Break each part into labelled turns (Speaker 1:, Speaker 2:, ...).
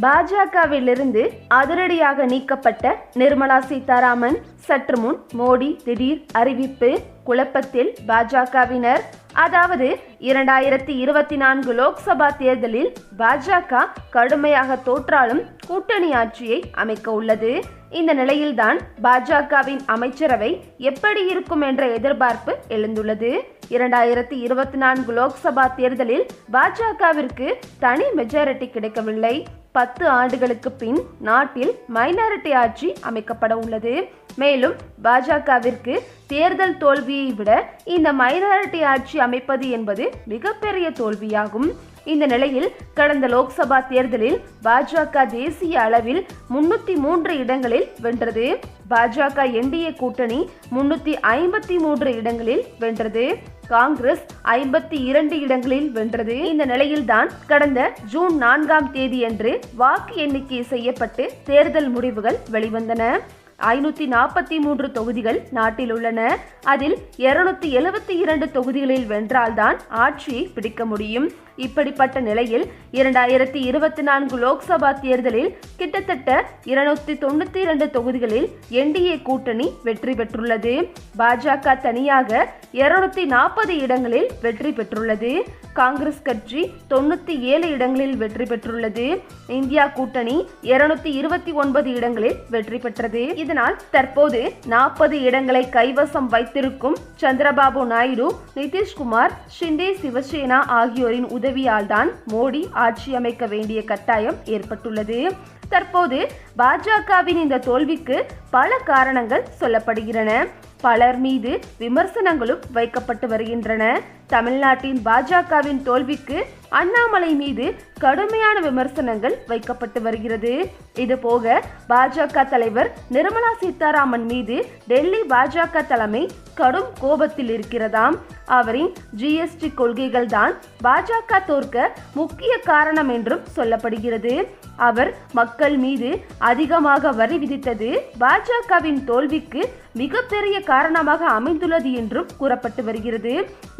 Speaker 1: பாஜகவிலிருந்து அதிரடியாக நீக்கப்பட்ட நிர்மலா சீதாராமன் சற்று முன் மோடி திடீர் அறிவிப்பு குழப்பத்தில் பாஜகவினர். அதாவது இரண்டாயிரத்தி இருபத்தி நான்கு லோக்சபா தேர்தலில் பாஜக கடுமையாக தோற்றாலும் கூட்டணி ஆட்சியை அமைக்க உள்ளது. இந்த நிலையில்தான் பாஜகவின் அமைச்சரவை எப்படி இருக்கும் என்ற எதிர்பார்ப்பு எழுந்துள்ளது. இரண்டாயிரத்தி இருபத்தி நான்கு லோக்சபா தேர்தலில் பாஜகவிற்கு தனி மெஜாரிட்டி கிடைக்கவில்லை. பத்து ஆண்டுகளுக்கு பின் நாட்டில் மைனாரிட்டி ஆட்சி அமைக்கப்பட உள்ளது. மேலும் பாஜகவிற்கு தேர்தல் தோல்வியை விட இந்த மைனாரிட்டி ஆட்சி அமைப்பது என்பது மிகப்பெரிய தோல்வியாகும். இந்த நிலையில் கடந்த லோக்சபா தேர்தலில் பாஜக தேசிய அளவில் முன்னூத்தி மூன்று இடங்களில் வென்றது. பாஜக என்டிஏ கூட்டணி முன்னூத்தி ஐம்பத்தி மூன்று இடங்களில் வென்றது. காங்கிரஸ் ஐம்பத்தி இரண்டு இடங்களில் வென்றது. இந்த நிலையில்தான் கடந்த ஜூன் நான்காம் தேதியன்று வாக்கு எண்ணிக்கை செய்யப்பட்டு தேர்தல் முடிவுகள் வெளிவந்தன. ஐநூத்தி நாற்பத்தி மூன்று தொகுதிகள் நாட்டில் உள்ளன. அதில் இருநூத்தி எழுபத்தி இரண்டு தொகுதிகளில் வென்றால்தான் ஆட்சியை பிடிக்க முடியும். இப்படிப்பட்ட நிலையில் இரண்டாயிரத்தி இருபத்தி நான்கு லோக்சபா தேர்தலில் கிட்டத்தட்ட இருநூத்தி தொண்ணூத்தி இரண்டு தொகுதிகளில் என்டிஏ கூட்டணி வெற்றி பெற்றுள்ளது. பாஜக தனியாக இருநூத்தி நாற்பது இடங்களில் வெற்றி பெற்றுள்ளது. காங்கிரஸ் கட்சி தொண்ணூத்தி ஏழு இடங்களில் வெற்றி பெற்றுள்ளது. இந்தியா கூட்டணி இருநூத்தி இருபத்தி ஒன்பது இடங்களில் வெற்றி பெற்றது. இதனால் தற்போது நாற்பது இடங்களை கைவசம் வைத்திருக்கும் சந்திரபாபு நாயுடு நிதிஷ்குமார் ஷிண்டே சிவசேனா ஆகியோரின் உதவியால் தான் மோடி ஆட்சி அமைக்க வேண்டிய கட்டாயம் ஏற்பட்டுள்ளது. தற்போது பாஜகவின் இந்த தோல்விக்கு பல காரணங்கள் சொல்லப்படுகின்றன. பலர் மீது விமர்சனங்களும் வைக்கப்பட்டு வருகின்றன. தமிழ்நாட்டின் பாஜகவின் தோல்விக்கு அண்ணாமலை மீது கடுமையான விமர்சனங்கள் வைக்கப்பட்டு வருகிறது. இதுபோக பாஜக தலைவர் நிர்மலா சீதாராமன் மீது டெல்லி பாஜக தலைமை கடும் கோபத்தில் இருக்கிறதாம். அவரின் ஜிஎஸ்டி கொள்கைகள் தான் பாஜக தோற்க முக்கிய காரணம் என்றும் சொல்லப்படுகிறது. அவர் மக்கள் மீது அதிகமாக வரி விதித்தது பாஜகவின் தோல்விக்கு மிகப்பெரிய காரணமாக அமைந்துள்ளது என்றும் கூறப்பட்டு வருகிறது.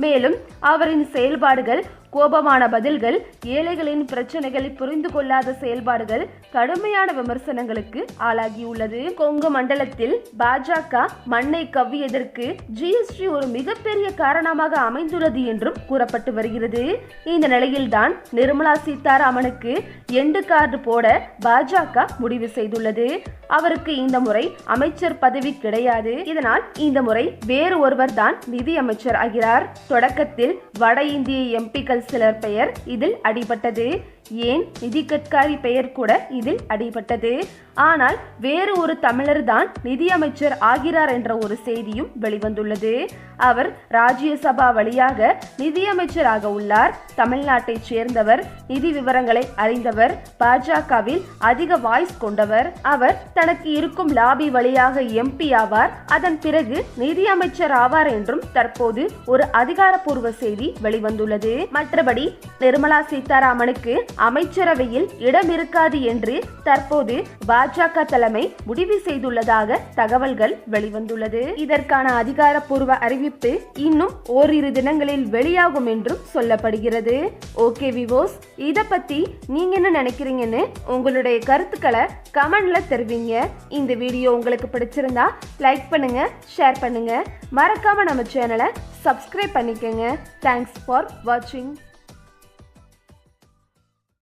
Speaker 1: மேலும் அவரின் செயல்பாடுகள் கோபமான பதில்கள் ஏழைகளின் பிரச்சனைகளை புரிந்து கொள்ளாத செயல்பாடுகள் கடுமையான விமர்சனங்களுக்கு ஆளாகியுள்ளது. கொங்கு மண்டலத்தில் பாஜக மண்ணை கவ்வியதற்கு ஜிஎஸ்டி ஒரு மிகப்பெரிய காரணமாக அமைந்துள்ளது என்றும் கூறப்பட்டு வருகிறது. இந்த நிலையில்தான் நிர்மலா சீதாராமனுக்கு எண்டு கார்டு போட பாஜக முடிவு செய்துள்ளது. அவருக்கு இந்த முறை அமைச்சர் பதவி கிடையாது. இதனால் இந்த முறை வேறு ஒருவர் தான் நிதி அமைச்சர் ஆகிறார். தொடக்கத்தில் வட இந்திய எம்பிக்கள் சிலர் பெயர் இதில் அடிபட்டது. ஏன் நிதி கட்காரி பெயர் கூட இதில் அடிபட்டது? ஆனால் வேறு ஒரு தமிழர் தான் நிதியமைச்சர் ஆகிறார் என்ற ஒரு செய்தியும் வெளிவந்துள்ளது. அவர் ராஜ்யசபா வழியாக நிதியமைச்சராக உள்ளார். தமிழ்நாட்டைச் சேர்ந்தவர் நிதி விவரங்களை அறிந்தவர் பாஜகவில் அதிக வாய்ஸ் கொண்டவர். அவர் தனக்கு இருக்கும் லாபி வழியாக எம்பி ஆவார். அதன் பிறகு நிதியமைச்சர் ஆவார் என்றும் தற்போது ஒரு அதிகாரப்பூர்வ செய்தி வெளிவந்துள்ளது. மற்றபடி நிர்மலா சீதாராமனுக்கு அமைச்சரவையில் இடம் இருக்காது என்று தற்போது பாஜக தலைமை முடிவு செய்துள்ளதாக தகவல்கள் வெளிவந்துள்ளது. இதற்கான அதிகாரப்பூர்வ அறிவிப்பு இன்னும் ஓரிரு தினங்களில் வெளியாகும் என்றும் சொல்லப்படுகிறது. ஓகே விவோஸ் இத பத்தி நீங்க என்ன நினைக்கிறீங்கன்னு உங்களுடைய கருத்துக்களை கமெண்ட்ல தெரிவிங்க. இந்த வீடியோ உங்களுக்கு பிடிச்சிருந்தா லைக் பண்ணுங்க ஷேர் பண்ணுங்க. மறக்காம நம்ம சேனலை சப்ஸ்கிரைப் பண்ணிக்கோங்க. தேங்க்ஸ் ஃபார் வாட்சிங்